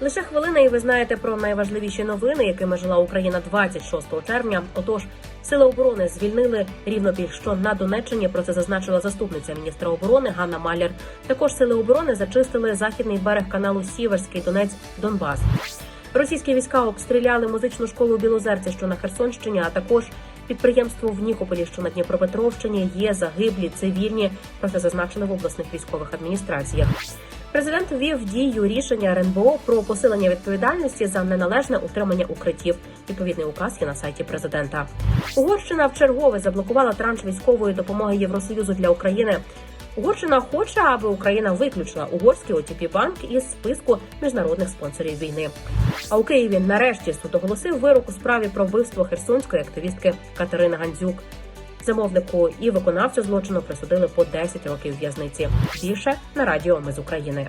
Лише хвилина, і ви знаєте про найважливіші новини, якими жила Україна 26 червня. Отож, сили оборони звільнили рівнопіль, що на Донеччині. Про це зазначила заступниця міністра оборони Ганна Маляр. Також сили оборони зачистили західний берег каналу Сіверський Донець Донбас. Російські війська обстріляли музичну школу Білозерці, що на Херсонщині, а також підприємство в Нікополі, що на Дніпропетровщині, є загиблі цивільні. Про це зазначили в обласних військових адміністраціях. Президент ввів в дію рішення РНБО про посилення відповідальності за неналежне утримання укриттів. Відповідний указ є на сайті президента. Угорщина вчергове заблокувала транш військової допомоги Євросоюзу для України. Угорщина хоче, аби Україна виключила угорський отп банк із списку міжнародних спонсорів війни. А у Києві нарешті суд оголосив вирок у справі про вбивство херсонської активістки Катерини Гандзюк. Замовнику і виконавцю злочину присудили по 10 років в'язниці. Більше на радіо Ми з України.